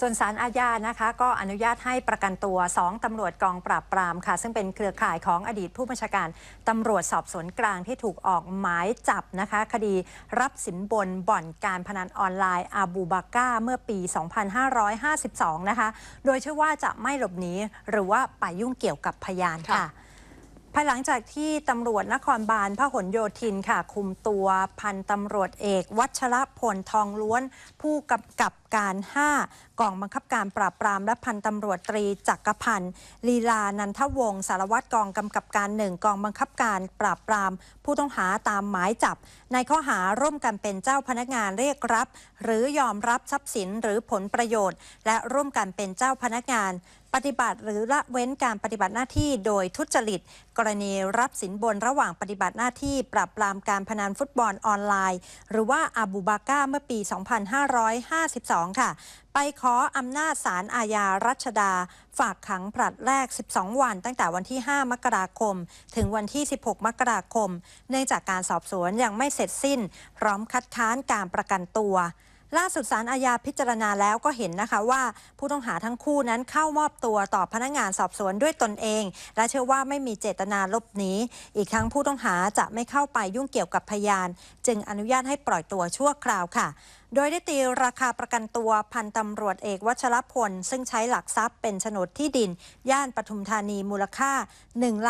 ส่วนสารอาญานะคะ ก็อนุญาตให้ประกันตัว 2ตำรวจกองปราบปรามค่ะ ซึ่งเป็นเครือข่ายของอดีตผู้บัญชาการตำรวจสอบสวนกลางที่ถูกออกหมายจับนะคะ คดีรับสินบนบ่อนการพนันออนไลน์อาบูบาก้าเมื่อปี 2552 นะคะ โดยเชื่อว่าจะไม่หลบหนีหรือว่าไปยุ่งเกี่ยวกับพยานค่ะ ภายหลังจากที่ตำรวจนครบาลพหลโยธินค่ะ คุมตัวพันตำรวจเอก วัชระพลทองล้วน ผู้กำกับการ 5 กองบังคับการปราบปรามและพันตำรวจตรีจักรพันธ์ลีลานันทวงศ์สารวัตรกองกำกับการหนึ่งกองบังคับการปราบปราม ผู้ต้องหาตามหมายจับ ในข้อหาร่วมกันเป็นเจ้าพนักงานเรียกรับ หรือยอมรับทรัพย์สินหรือผลประโยชน์ และร่วมกันเป็นเจ้าพนักงาน ปฏิบัติหรือละเว้นการปฏิบัติหน้าที่โดยทุจริต กรณีรับสินบนระหว่างปฏิบัติหน้าที่ปราบปรามการพนันฟุตบอลออนไลน์ หรือว่าอาบูบาก้าเมื่อปี 2552 ค่ะ ไปขออำนาจศาลอาญารัชดา ฝากขังผลัดแรก 12 วัน ตั้งแต่วันที่ 5 มกราคม ถึงวันที่ 16 มกราคม เนื่องจากการสอบสวนยังไม่เสร็จสิ้น พร้อมคัดค้านการประกันตัว ล่าสุดสารอาญาพิจารณาแล้วก็เห็นนะคะว่า ผู้ต้องหาทั้งคู่นั้นเข้ามอบตัวต่อพนักงานสอบสวนด้วยตนเอง และเชื่อว่าไม่มีเจตนาลบหนีอีกทั้งผู้ต้องหาจะไม่เข้าไปยุ่งเกี่ยวกับพยาน จึงอนุญาตให้ปล่อยตัวชั่วคราวค่ะ โดยได้ตีราคาประกันตัวพันตำรวจเอกวัชรพล ซึ่งใช้หลักทรัพย์เป็นโฉนดที่ดิน ย่านปทุมธานีมูลค่า 1 1 5 6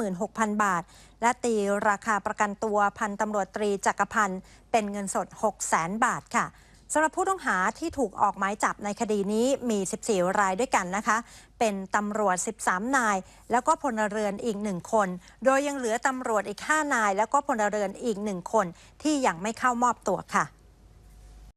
0 0 0 บาท และตีราคาประกันตัวพันตำรวจตรีจักรพันธ์เป็นเงินสด 6 0แสนบาทค่ะสำหรับผู้ต้องหาที่ถูกออกหมายจับในคดีนี้มี 14 รายด้วยกันนะคะ เป็นตำรวจ 13 นาย แล้วก็พลเรือนอีกหนึ่งคน โดยยังเหลือตำรวจอีก 5 นาย แล้วก็พลเรือนอีกหนึ่งคนที่ยังไม่เข้ามอบตัวค่ะ